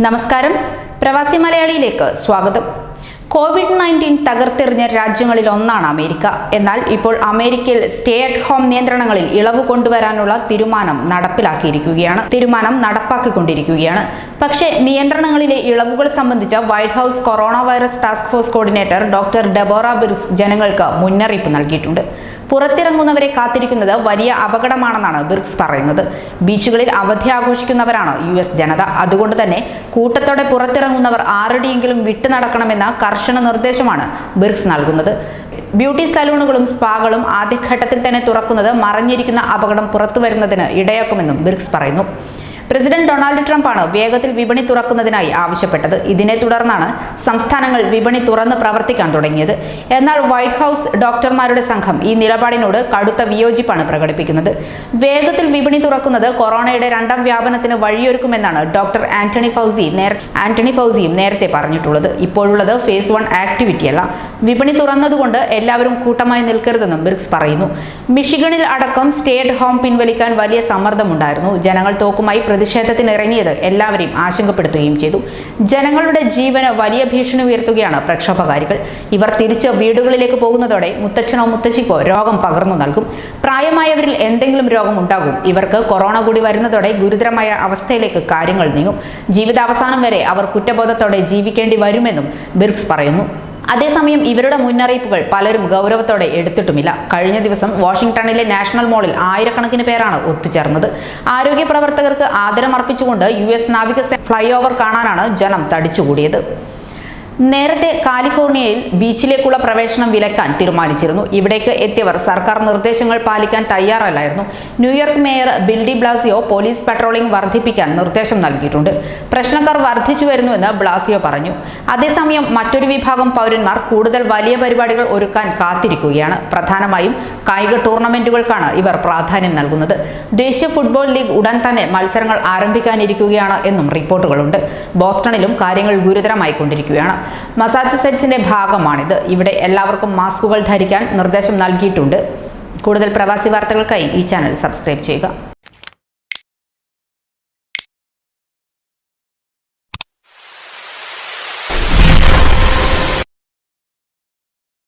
നമസ്കാരം. പ്രവാസി മലയാളിയിലേക്ക് സ്വാഗതം. കോവിഡ് നയന്റീൻ തകർത്തെറിഞ്ഞ രാജ്യങ്ങളിൽ ഒന്നാണ് അമേരിക്ക. എന്നാൽ ഇപ്പോൾ അമേരിക്കയിൽ സ്റ്റേ അറ്റ് ഹോം നിയന്ത്രണങ്ങളിൽ ഇളവ് കൊണ്ടുവരാനുള്ള തീരുമാനം നടപ്പിലാക്കിയിരിക്കുകയാണ്. തീരുമാനം നടപ്പാക്കിക്കൊണ്ടിരിക്കുകയാണ്. പക്ഷേ നിയന്ത്രണങ്ങളിലെ ഇളവുകൾ സംബന്ധിച്ച White House corona virus task force coordinator doctor Deborah Birx ജനങ്ങൾക്ക് മുന്നറിയിപ്പ് നൽകിയിട്ടുണ്ട്. പുറത്തിറങ്ങുന്നവരെ കാത്തിരിക്കുന്നത് വലിയ അപകടമാണെന്നാണ് ബിർക്സ് പറയുന്നത്. ബീച്ചുകളിൽ അവധി ആഘോഷിക്കുന്നവരാണ് യു എസ് ജനത. അതുകൊണ്ട് തന്നെ കൂട്ടത്തോടെ പുറത്തിറങ്ങുന്നവർ ആരുടെയെങ്കിലും വിട്ടു നടക്കണമെന്ന കർശന നിർദ്ദേശമാണ് ബിർക്സ് നൽകുന്നത്. ബ്യൂട്ടി സലൂണുകളും സ്പാകളും ആദ്യഘട്ടത്തിൽ തന്നെ തുറക്കുന്നത് മറഞ്ഞിരിക്കുന്ന അപകടം പുറത്തു വരുന്നതിന് ഇടയാക്കുമെന്നും ബിർക്സ് പറയുന്നു. പ്രസിഡന്റ് ഡൊണാൾഡ് ട്രംപാണ് വേഗത്തിൽ വിപണി തുറക്കുന്നതിനായി ആവശ്യപ്പെട്ടത്. ഇതിനെ തുടർന്നാണ് സംസ്ഥാനങ്ങൾ വിപണി തുറന്ന് പ്രവർത്തിക്കാൻ തുടങ്ങിയത്. എന്നാൽ വൈറ്റ് ഹൗസ് ഡോക്ടർമാരുടെ സംഘം ഈ നിലപാടിനോട് കടുത്ത വിയോജിപ്പാണ് പ്രകടിപ്പിക്കുന്നത്. വേഗത്തിൽ വിപണി തുറക്കുന്നത് കൊറോണയുടെ രണ്ടാം വ്യാപനത്തിന് വഴിയൊരുക്കുമെന്നാണ് ഡോക്ടർ ആന്റണി ഫൗസി ആന്റണി ഫൗസിയും നേരത്തെ പറഞ്ഞിട്ടുള്ളത്. ഇപ്പോഴുള്ളത് ഫേസ് വൺ ആക്ടിവിറ്റി അല്ല വിപണി തുറന്നതുകൊണ്ട് എല്ലാവരും കൂട്ടമായി നിൽക്കരുതെന്നും ബ്രിക്സ് പറയുന്നു. മിഷിഗണിൽ അടക്കം സ്റ്റേറ്റ് ഹോം പിൻവലിക്കാൻ വലിയ സമ്മർദ്ദമുണ്ടായിരുന്നു. ജനങ്ങൾ തോക്കുമായി പ്രതിഷേധത്തിന് ഇറങ്ങിയത് എല്ലാവരെയും ആശങ്കപ്പെടുത്തുകയും ചെയ്തു. ജനങ്ങളുടെ ജീവന് വലിയ ഭീഷണി ഉയർത്തുകയാണ് പ്രക്ഷോഭകാരികൾ. ഇവർ തിരിച്ച് വീടുകളിലേക്ക് പോകുന്നതോടെ മുത്തച്ഛനോ മുത്തശ്ശിക്കോ രോഗം പകർന്നു നൽകും. പ്രായമായവരിൽ എന്തെങ്കിലും രോഗം ഉണ്ടാകും. ഇവർക്ക് കൊറോണ കൂടി വരുന്നതോടെ ഗുരുതരമായ അവസ്ഥയിലേക്ക് കാര്യങ്ങൾ നീങ്ങും. ജീവിതാവസാനം വരെ അവർ കുറ്റബോധത്തോടെ ജീവിക്കേണ്ടി വരുമെന്നും ബിർക്സ് പറയുന്നു. അതേസമയം ഇവരുടെ മുന്നറിയിപ്പുകൾ പലരും ഗൗരവത്തോടെ എടുത്തിട്ടുമില്ല. കഴിഞ്ഞ ദിവസം വാഷിംഗ്ടണിലെ നാഷണൽ മോളിൽ ആയിരക്കണക്കിന് പേരാണ് ഒത്തുചേർന്നത്. ആരോഗ്യ പ്രവർത്തകർക്ക് ആദരം അർപ്പിച്ചുകൊണ്ട് യു എസ് നാവികസേന ഫ്ലൈ ഓവർ കാണാനാണ് ജനം തടിച്ചുകൂടിയത്. നേരത്തെ കാലിഫോർണിയയിൽ ബീച്ചിലേക്കുള്ള പ്രവേശനം വിലക്കാൻ തീരുമാനിച്ചിരുന്നു. ഇവിടേക്ക് എത്തിയവർ സർക്കാർ നിർദ്ദേശങ്ങൾ പാലിക്കാൻ തയ്യാറല്ലായിരുന്നു. New York mayor Bill de Blasio police patrolling വർദ്ധിപ്പിക്കാൻ നിർദ്ദേശം നൽകിയിട്ടുണ്ട്. പ്രശ്നക്കാർ വർദ്ധിച്ചു വരുന്നുവെന്ന് ബ്ലാസിയോ പറഞ്ഞു. അതേസമയം മറ്റൊരു വിഭാഗം പൗരന്മാർ കൂടുതൽ വലിയ പരിപാടികൾ ഒരുക്കാൻ കാത്തിരിക്കുകയാണ്. പ്രധാനമായും കായിക ടൂർണമെന്റുകൾക്കാണ് ഇവർ പ്രാധാന്യം നൽകുന്നത്. ദേശീയ ഫുട്ബോൾ ലീഗ് ഉടൻ തന്നെ മത്സരങ്ങൾ ആരംഭിക്കാനിരിക്കുകയാണ് എന്നും റിപ്പോർട്ടുകളുണ്ട്. ബോസ്റ്റണിലും കാര്യങ്ങൾ ഗുരുതരമായി കൊണ്ടിരിക്കുകയാണ് മസാച്ചുസെറ്റ്സിന്റെ ഭാഗമാണിത്. ഇവിടെ എല്ലാവർക്കും മാസ്കുകൾ ധരിക്കാൻ നിർദ്ദേശം നൽകിയിട്ടുണ്ട്. കൂടുതൽ പ്രവാസി വാർത്തകൾക്കായി ഈ ചാനൽ സബ്സ്ക്രൈബ് ചെയ്യുക.